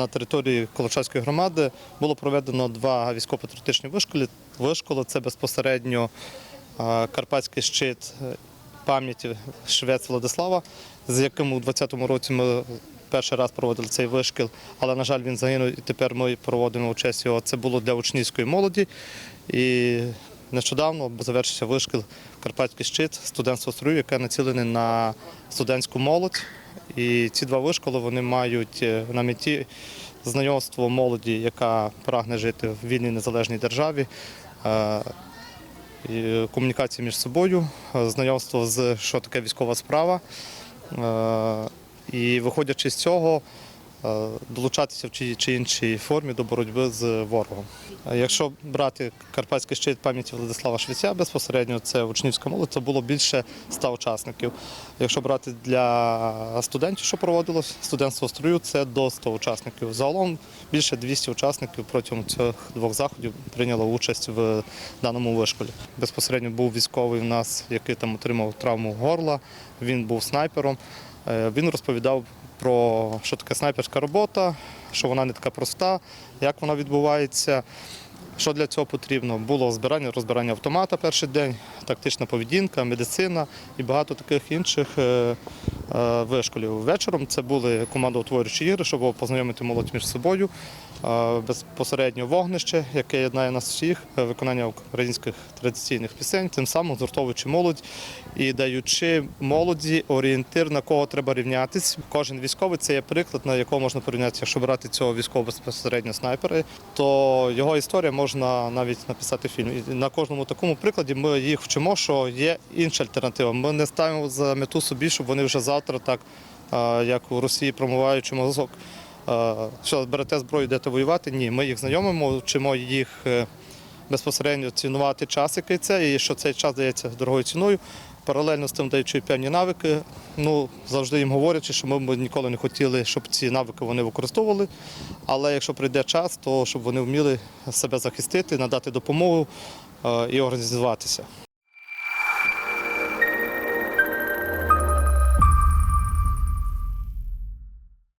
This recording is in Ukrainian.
На території Колочавської громади було проведено два військово-патріотичні вишколи. Вишколи це безпосередньо е, Карпатський щит е, пам'яті швець Владислава, з яким у 2020 році ми перший раз проводили цей вишкіл, але, на жаль, він загинув і тепер ми проводимо участь його. Це було для учнівської молоді. І нещодавно завершився вишкіл Карпатський щит студентство строю, яке націлене на студентську молодь. І ці два вишколи вони мають е, на меті знайомство молоді, яка прагне жити в вільній незалежній державі, е, комунікації між собою, е, знайомство з що таке військова справа. І виходячи з цього, долучатися в чиїй чи іншій формі до боротьби з ворогом. Е, Якщо брати Карпатський щит пам'яті Владислава Швеця, безпосередньо це учнівська молодь, це було більше 100 учасників. Якщо брати для студентів, що проводилось, студентство строю, це до 100 учасників. Загалом більше 200 учасників протягом цих двох заходів прийняло участь в даному вишколі. Безпосередньо був військовий у нас, який там отримав травму горла. Він був снайпером. Е, Він розповідав про що таке снайперська робота, що вона не така проста, як вона відбувається. Що для цього потрібно? Було збирання, розбирання автомата перший день, тактична поведінка, медицина і багато таких інших е, вишколів. Вечором це були командоутворюючі ігри, щоб познайомити молодь між собою. Е, Безпосередньо вогнище, яке єднає нас всіх, е, виконання українських традиційних пісень, тим самим згуртовуючи молодь і даючи молоді орієнтир, на кого треба рівнятись. Кожен військовий це є приклад, на якого можна порівнятися. Якщо брати цього військового безпосередньо снайпера, то його історія можна навіть написати фільм. І на кожному такому прикладі ми їх вчимо, що є інша альтернатива. Ми не ставимо за мету собі, щоб вони вже завтра, так як у Росії, промиваючи мозок. Що берете зброю, йдете воювати? Ні, ми їх знайомимо, вчимо їх е, безпосередньо цінувати час, який це, і що цей час дається дорогою ціною. Паралельно з тим даючи певні навики, ну завжди їм говорячи, що ми б ніколи не хотіли, щоб ці навики вони використовували. Але якщо прийде час, то щоб вони вміли себе захистити, надати допомогу е, і організуватися.